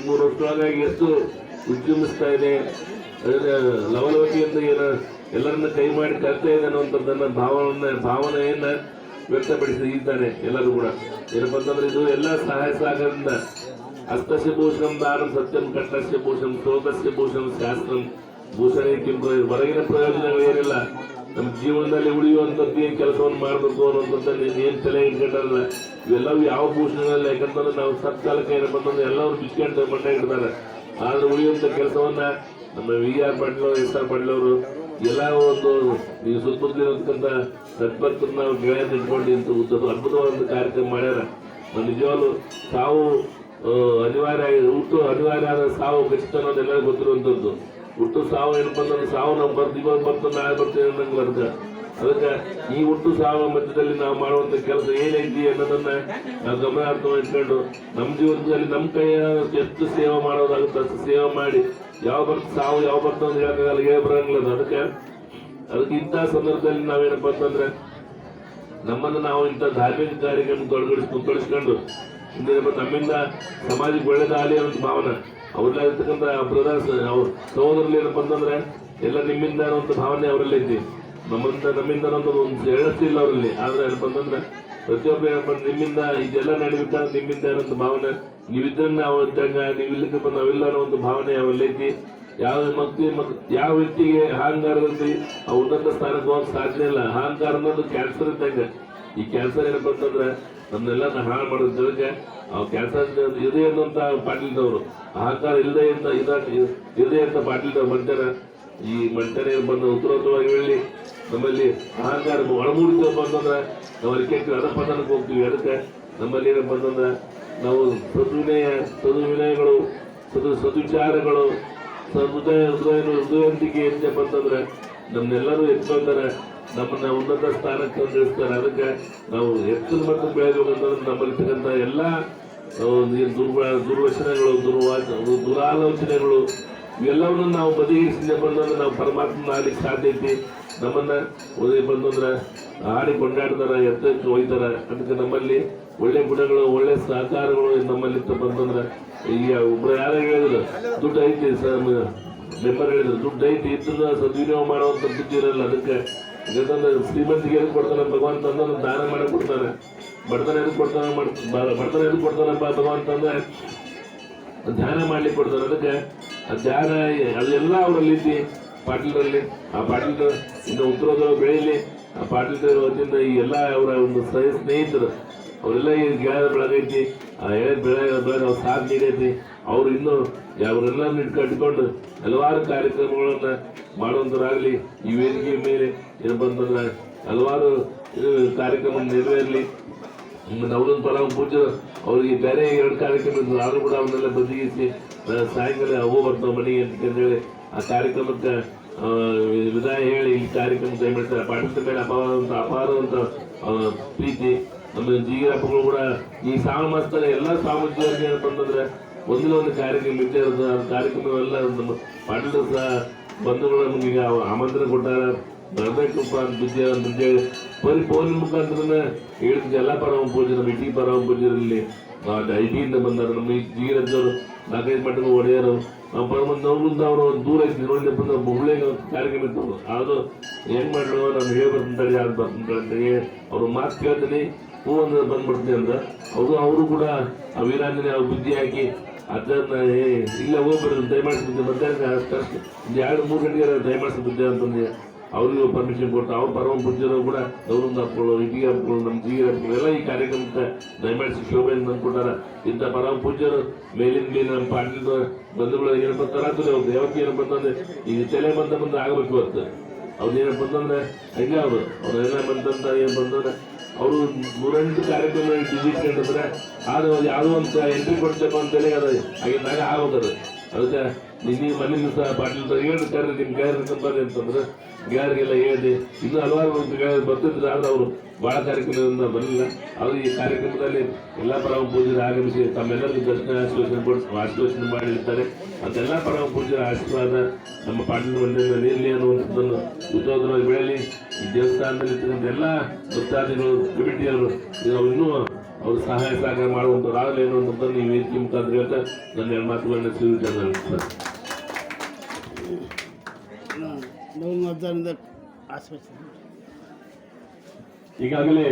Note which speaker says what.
Speaker 1: ಮೂರು ವರ್ಷದೊಳಗಾಗಿ ಎಷ್ಟು ಉದ್ಯಮಿಸ್ತಾ ಇದೆ ಲವಲವಿಕೆಯಿಂದ ಏನ ಎಲ್ಲರನ್ನ ಕೈ ಮಾಡಿ ತರ್ತಾ ಇದೆ ಅಂತದನ್ನ ಭಾವನೆ, ಭಾವನೆಯನ್ನ ವ್ಯಕ್ತಪಡಿಸಿದ್ದಾರೆ ಎಲ್ಲರೂ ಕೂಡ. ಏನಪ್ಪ ಅಂತಂದ್ರೆ ಇದು ಎಲ್ಲ ಸಹಾಯ ಸಹಕಾರದಿಂದ ಹಸ್ತಸ್ಯ ಭೂಷಣಂ ದಾರಂ ಸತ್ಯಂ ಕಟ್ಟಸ್ಯ ಭೂಷಣಂ ಶ್ರೋತಸ್ಯ ಭೂಷಣಂ ಶಾಸ್ತ್ರಂ ಕಿಂಪ ಹೊರಗಿನ ಪ್ರಯೋಜನಗಳು ಏನಿಲ್ಲ ನಮ್ಮ ಜೀವನದಲ್ಲಿ ಉಳಿಯುವಂಥದ್ದು ಏನು ಕೆಲಸವನ್ನು ಮಾಡಬೇಕು ಅನ್ನೋಂಥದ್ದಲ್ಲಿ ಏನು ತಲೆ ಇಟ್ಕೊಂಡಲ್ಲ ಇವೆಲ್ಲವೂ ಯಾವ ಭೂಷಣಗಳಲ್ಲ ಯಾಕಂತಂದ್ರೆ ನಾವು ಸತ್ಕಾಲಕ್ಕೆ ಏನಪ್ಪ ಅಂತಂದ್ರೆ ಎಲ್ಲರೂ ಬಿಚ್ಕೊಂಡು ಮಟ್ಟ ಇಡ್ತಾರೆ ಆದ್ರೆ ಉಳಿಯುವಂಥ ಕೆಲಸವನ್ನ ನಮ್ಮ V R Patil S R Patil ಅವರು ಎಲ್ಲ ಒಂದು ಈ ಸುತ್ತಮುತ್ತಲಿರತಕ್ಕಂಥ ಸತ್ಪತ್ರ ನಾವು ಗೆಳೆಯನ್ನು ಇಟ್ಕೊಂಡು ಇಂಥ ಉದ್ದ ಅದ್ಭುತವಾದ ಕಾರ್ಯಕ್ರಮ ಮಾಡ್ಯಾರ. ನಮ್ಮ ನಿಜವಾಗ್ಲು ಆ, ಅನಿವಾರ್ಯ ಹುಟ್ಟು ಅನಿವಾರ್ಯ ಆದ ಸಾವು ಖಚಿತ ಅನ್ನೋದೆಲ್ಲರಿಗೂ ಗೊತ್ತಿರುವಂಥದ್ದು. ಹುಟ್ಟು ಸಾವು ಏನಪ್ಪ ಸಾವು ನಾವು ಬರ್ದು, ಇವಾಗ ಬರ್ತದೆ ನಾಳೆ ಬರ್ತೇವೆ ಅನ್ನಂಗಿಲ್ಲ ಅರ್ಥ ಅದಕ್ಕೆ ಈ ಹುಟ್ಟು ಸಾವು ಮಧ್ಯದಲ್ಲಿ ನಾವು ಮಾಡುವಂಥ ಕೆಲಸ ಏನೈತಿ ಅನ್ನೋದನ್ನ ನಾವು ಗಮನಾರ್ಥ ಇಟ್ಕೊಂಡು ನಮ್ಮ ಜೀವನದಲ್ಲಿ ನಮ್ಮ ಕೈಯ ಎಷ್ಟು ಸೇವೆ ಮಾಡೋದಾಗುತ್ತೆ ಅಷ್ಟು ಸೇವೆ ಮಾಡಿ. ಯಾವ ಬರ್ತ ಸಾವು, ಯಾವ ಬರ್ತ ಅಂತ ಹೇಳಕ್ಕಾಗಲ್ಲ, ಹೇಳಿ ಬರಂಗಿಲ್ಲ ಅದು. ಅದಕ್ಕೆ ಅದಕ್ಕೆ ಇಂಥ ಸಂದರ್ಭದಲ್ಲಿ ನಾವೇನಪ್ಪ ಅಂತಂದ್ರೆ ನಮ್ಮನ್ನು ನಾವು ಇಂಥ ಧಾರ್ಮಿಕ ಕಾರ್ಯಕ್ರಮ ತೊಡಗಿಸ್ಕೊಂಡು ತೊಡಗಿಸ್ಕೊಂಡು ನಮ್ಮಿಂದ ಸಮಾಜಕ್ಕೆ ಒಳ್ಳೇದಾಗಲಿ ಅನ್ನೋ ಭಾವನೆ. ಅವ್ರಲ್ಲ ಇರ್ತಕ್ಕಂಥ ಬ್ರದರ್ಸ್, ಅವ್ರ ಸಹೋದರಲ್ಲಿ ಏನಪ್ಪ ಅಂತಂದ್ರೆ ಎಲ್ಲ ನಿಮ್ಮಿಂದ ಅನ್ನೋಂಥ ಭಾವನೆ ಅವರಲ್ಲಿ ಐತಿ ನಮ್ಮಿಂದ ನಮ್ಮಿಂದ ಅನ್ನೋದು ಒಂದು ಎಳಸ್ತಿಲ್ಲ ಅವರಲ್ಲಿ. ಆದ್ರೆ ಏನಪ್ಪ ಅಂತಂದ್ರೆ ಪ್ರತಿಯೊಬ್ಬರು ಏನಪ್ಪ ನಿಮ್ಮಿಂದ ಇದೆಲ್ಲ ನಡೀಬೇಕಾದ್ರೆ ನಿಮ್ಮಿಂದ ಅನ್ನೋಂಥ ಭಾವನೆ ನೀವಿದ್ರೆ ನಾವು ಇದ್ದಂಗ ನೀವು ಇಲ್ಲಕ್ಕೆ ನಾವಿಲ್ಲ ಅನ್ನೋ ಒಂದು ಭಾವನೆ ಅವರಲ್ಲಿ ಐತಿ ಯಾವ ಮತ್ತೆ ಯಾವ ವ್ಯಕ್ತಿಗೆ ಅಹಂಕಾರದಲ್ಲಿ ಆ ಉನ್ನತ ಸ್ಥಾನಕ್ಕೆ ಹೋಗಕ್ ಸಾಧ್ಯ ಇಲ್ಲ. ಅಹಂಕಾರ ಅನ್ನೋದು ಕ್ಯಾನ್ಸರ್ ಇದ್ದಂಗೆ. ಈ ಕ್ಯಾನ್ಸರ್ ಏನಪ್ಪ ಅಂತಂದ್ರೆ ನಮ್ನೆಲ್ಲ ಹಾಳು ಮಾಡೋದ್ ಜನಕ್ಕೆ ಕ್ಯಾನ್ಸರ್ ಇದೆ ಅನ್ನೋಂಥ ಪಾಟೀಲ್ದವರು. ಆಹಾರ ಇಲ್ಲದೆ ಅಂತ ಇದ ಅಂತ ಪಾಟೀಲ್ದವ್ರು ಮಂಟನ ಈ ಮಂಟನೆ ಬಂದ ಉತ್ತರೋತ್ತರವಾಗಿ ಹೇಳಿ, ನಮ್ಮಲ್ಲಿ ಆಹಾರ ಒಳಮೂಡಿತಪ್ಪ ಅಂತಂದ್ರೆ ನಾವು ಅದಕ್ಕೆ ಅಧಪತನಕ್ಕೆ ಹೋಗ್ತೀವಿ ಅದಕ್ಕೆ ನಮ್ಮಲ್ಲಿ ಏನಪ್ಪ ಅಂತಂದ್ರೆ ನಾವು ಸದ್ವಿನಯ, ಸದ್ವಿನಯಗಳು, ಸದು, ಸದ್ವಿಚಾರಗಳು ಸದೃದಯ ಹೃದಯ, ಹೃದಯಂತಿಕೆ ಅಂತಂದ್ರೆ ನಮ್ಮನ್ನೆಲ್ಲರೂ ಎತ್ಕೊಳ್ತಾರೆ ನಮ್ಮನ್ನ ಉನ್ನತ ಸ್ಥಾನಕ್ಕೆ ತಂದಿರ್ತಾರೆ ಅದಕ್ಕೆ ನಾವು ಹೆಚ್ಚಿನ ಮತ್ತು ಅಂತಂದ್ರೆ ನಮ್ಮಲ್ಲಿರ್ತಕ್ಕಂಥ ಎಲ್ಲ ದುರ್ವ, ದುರ್ವಚನಗಳು, ದುರ್ವಾಚ ದುರಾಲೋಚನೆಗಳು, ಇವೆಲ್ಲವನ್ನು ನಾವು ಬದಿಗಿರಿಸಿದಪ್ಪ ಬಂದಂದ್ರೆ ನಾವು ಪರಮಾತ್ಮ ಆಗ್ಲಿಕ್ಕೆ ಸಾಧ್ಯ ಐತಿ. ನಮ್ಮನ್ನ ಓದಿ ಬಂದಂದ್ರೆ ಆಡಿ ಕೊಂಡಾಡ್ತಾರ ಎತ್ತಕ್ಕೆ ಒಯ್ತಾರೆ ಅದಕ್ಕೆ ನಮ್ಮಲ್ಲಿ ಒಳ್ಳೆ ಗುಣಗಳು, ಒಳ್ಳೆ ಸಹಕಾರಗಳು ನಮ್ಮಲ್ಲಿ ಅಂತಂದ್ರೆ ಈಗ ಒಬ್ಬರು ಯಾರೋ ಹೇಳಿದ್ರು, ದುಡ್ಡು ಐತಿ ಸರ್ ಮೆಂಬರ್ ಹೇಳಿದ್ರು, ದುಡ್ಡು ಐತಿ ಇದ್ದ ಸದ್ವಿನಿಯೋಗ ಮಾಡುವಂತ ಬುದ್ಧಿ ಇರಲ್ಲ, ಅದಕ್ಕೆ ಯಾಕಂದ್ರೆ ಶ್ರೀಮಂತಿಗೆ ಎದಕ್ಕೆ ಕೊಡ್ತಾನೆ ಭಗವಂತ ಅಂದ್ರೆ ದಾನ ಮಾಡಿ ಕೊಡ್ತಾನೆ. ಬಡತನ ಎದಕ್ಕೆ ಕೊಡ್ತಾನೆ ಬಡತನ ಎದಕ್ಕೆ ಕೊಡ್ತಾನೆ ಭಗವಂತ ಅಂದ್ರೆ ಧ್ಯಾನ ಮಾಡ್ಲಿಕ್ಕೆ ಕೊಡ್ತಾರೆ. ಅದಕ್ಕೆ ಆ ಧ್ಯಾನ ಅದೆಲ್ಲ ಅವರಲ್ಲಿ ಐತಿ ಪಾಟೀಲರಲ್ಲಿ. ಆ ಪಾಟೀಲ್ ಇನ್ನು ಉತ್ತರೋತ್ತರ ಬೆಳೆಯಲ್ಲಿ, ಆ ಪಾಟೀಲ್ ವತಿಯಿಂದ ಈ ಎಲ್ಲ ಅವರ ಒಂದು ಸ್ನೇಹಿತರು, ಅವರೆಲ್ಲ ಈ ಗೆಳೆಯ ಬೆಳಗೈತಿ, ಆ ಎಳೆ ಬೆಳೆ ಬೆಳೆದ ಅವ್ರ ಸಾಥ್ ನೀಡೈತಿ. ಅವ್ರು ಇನ್ನೂ ಅವರೆಲ್ಲ ಇಟ್ಕೊಂಡು ಹಲವಾರು ಕಾರ್ಯಕ್ರಮಗಳನ್ನ ಮಾಡುವಂತರಾಗ್ಲಿ ಈ ವೇದಿಕೆ ಮೇಲೆ ಬಂದ ಹಲವಾರು ಕಾರ್ಯಕ್ರಮ ನೆರವೇರಲಿ. ನವರನ್ ಪರಮ ಪೂಜೆ ಅವ್ರಿಗೆ ಬೇರೆ ಎರಡು ಕಾರ್ಯಕ್ರಮ ನಾನು ಕೂಡ ಅವನ್ನೆಲ್ಲ ಬದಿಗಿಸಿ ಆ, ಸಾಯಂಕಾಲ ಅವು ಬರ್ತಾವ ಮನೆಗೆ ಅಂತ ಹೇಳಿ ಆ ಕಾರ್ಯಕ್ರಮಕ್ಕೆ ವಿದಾಯ ಹೇಳಿ ಈ ಕಾರ್ಯಕ್ರಮ ಕೈ ಮಾಡ್ತಾರೆ ಪಾಠದ ಮೇಲೆ ಅಪಾರವಂತ ಅಪಾರವಂತ ಪ್ರೀತಿ. ನಮ್ಮ ಜೀಗಿರಪ್ಪಗಳು ಕೂಡ ಈ ಮಾಸದಲ್ಲಿ ಎಲ್ಲ ಸಾಮಾಜಿಕ ಏನಪ್ಪ ಅಂತಂದ್ರೆ ಒಂದಿನ ಒಂದು ಕಾರ್ಯಕ್ರಮ ಇದ್ದೇ ಇರೋದು ಆ ಕಾರ್ಯಕ್ರಮವೆಲ್ಲ ನಮ್ಮ ಪಾಟೀಲ್ ಸಹ ಬಂಧುಗಳು ನಮಗೆ ಆಮಂತ್ರಣ ಕೊಟ್ಟಾರ. ಬರಬೇಕಪ್ಪ ಅಂತ ಅಂತೇಳಿ ಬರೀ ಫೋನ್ ಮುಖಾಂತರ ಹೇಳಿದ ಎಲ್ಲ ಪರಮ ಪೂಜೆ ನಮ್ಮ ಇಟಿ ಪರಮ ಪೂಜೆಯಲ್ಲಿ ಐ ಟಿಯಿಂದ ಬಂದಾರ ನಮ್ಮ ಜೀರಜ್ಜವರು ನಾಲ್ಕೈದು ಮಟ್ಟಕ್ಕೆ ಒಡೆಯರು. ನಾವು ಪರಮ ನೋಡ್ರಿಂದ ಅವರು ದೂರ ಐತಿ ನೋಡಿ ಬಂದ ಹುಬ್ಳಿಗೆ ಒಂದು ಕಾರ್ಯಕ್ರಮ ಇತ್ತು. ಅದು ಹೆಂಗ್ ಮಾಡ್ಲು ನಾನು ಹೇಳಿ ಬರ್ತೀನಿ ಯಾರು ಬರ್ತಾರೆ ಅಂತ ಹೇಳಿ ಅವ್ರ ಮಾತು ಕೇಳ್ತೀನಿ. ಹೂ ಅಂದ್ರೆ ಬಂದ್ಬಿಡ್ತೀನಿ ಅಂತ. ಅವರು ಅವರು ಕೂಡ ಆ ವೀರಾಂಜನೆ ಅವ್ರ ಬುದ್ಧಿ ಹಾಕಿ ಅದನ್ನ ಇಲ್ಲ ಹೋಗ್ಬಾರ್ದು ದಯಮಾಡಿಸ್ಬಿದ್ದೆ ಮಧ್ಯಾಹ್ನ ಅಷ್ಟು ಒಂದು ಎರಡು, ಮೂರು ಗಂಟೆಗೆ ದಯಮಾಡಿಸ್ಬಿಟ್ಟೆ ಅಂತಂದು ಅವರಿಗೂ ಪರ್ಮಿಷನ್ ಕೊಟ್ಟು, ಅವ್ರು ಪರಮ ಪೂಜ್ಯರು ಕೂಡ ಗೌರವ ಹಾಕ್ಕೊಳ್ಳೋ ಇಟಿಗೆ ಹಾಕ್ಕೊಳ್ಳೋ ನಮ್ಮ ಜೀವ ಹಾಕ್ಕೊಳ್ಳೋ ಎಲ್ಲ ಈ ಕಾರ್ಯಕ್ರಮಕ್ಕೆ ದಯಮಾಡಿಸಿ ಶೋಭೆಯನ್ನು ತಂದ್ಕೊಟ್ಟಾರ ಇಂಥ ಪರಮ ಪೂಜ್ಯರು ಮೇಲಿನ ಮೇಲೆ ನಮ್ಮ ಪಾಟೀಲ್ ಬಂಧುಗಳು ಏನಪ್ಪ ತರಾತುರಿ ಅವ್ರು ದೇವತೆ ಏನಪ್ಪ ಅಂತಂದ್ರೆ, ಈ ತಲೆ ಬಂದ ಬಂದು ಆಗಬೇಕು ಇವತ್ತು ಅವ್ರು ಏನಪ್ಪ ಅಂತಂದ್ರೆ, ಹಂಗೆ ಅವರು? ಅವ್ರೆಲ್ಲ ಬಂದಂತ ಏನು ಬಂದಂದ್ರೆ ಅವರು ನೂರೆಂಟು ಕಾರ್ಯಕ್ರಮ ಡಿಜಿಟ್ ಕಂಡಿದ್ರೆ ಅದು ಯಾವುದೋ ಒಂದು ಎಂಟ್ರಿ ಕೊಡ್ತೇವೆ ಅಂತೇಳಿ ಅದು ಆಗಿದ್ದಾಗ ಆಗೋದದು ಅದಕ್ಕೆ ನಿನ್ನೆ ಮನೆ ಸಹ ಪಾಟೀಲ್ ಹೇಳಿ ಕರ್ರಿ ನಿಮ್ಮ ಗೆಳೆಯರ ಬರ್ರಿ ಅಂತಂದ್ರೆ ಗ್ಯಾರಿಗೆಲ್ಲ ಹೇಳಿ ಇನ್ನು ಹಲವಾರು ಬರ್ತಿದ್ರು, ಆದ್ರೆ ಅವರು ಭಾಳ ಕಾರ್ಯಕ್ರಮದಿಂದ ಬರಲಿಲ್ಲ. ಅವರು ಈ ಕಾರ್ಯಕ್ರಮದಲ್ಲಿ ಎಲ್ಲ ಪರಮ ಪೂಜೆರು ಆಗಮಿಸಿ ತಮ್ಮೆಲ್ಲರಿಗೂ ದರ್ಶನ ಆಶೀರ್ವಚನೆ ಕೊಟ್ಟು ಆಶೀರ್ವಚನೆ ಮಾಡಿರ್ತಾರೆ. ಅದೆಲ್ಲ ಪರಮ ಪೂಜರ ಆಶೀರ್ವಾದ ನಮ್ಮ ಪಾಟೀಲ್ ಮಂಡಳಿಯಲ್ಲಿ ಇರಲಿ ಅನ್ನುವಂಥದ್ದನ್ನು ಉತ್ತೋದರವಾಗಿ ಬೆಳೆಯಲಿ. ದೇವಸ್ಥಾನದಲ್ಲಿ ಇರ್ತಕ್ಕಂಥ ಎಲ್ಲ ಭಕ್ತಾದಿಗಳು ಕಮಿಟಿಯವರು ಇನ್ನೂ ಅವರು ಸಹಾಯ ಸಹಕಾರ ಮಾಡುವಂಥವ್ರು ಏನು ಅಂತ ನೀವು ವೇದಿಕೆ ಮುಖಾಂತರ ಹೇಳ್ತಾ ನನ್ನ ಎರಡು ಮಾತುಗಳನ್ನ ಸ್ವೀಕರಿಸಿದ ಸರ್
Speaker 2: ನೋವು ಮತದಾನದ ಆಸ್ಪತ್ರೆ.
Speaker 1: ಈಗಾಗಲೇ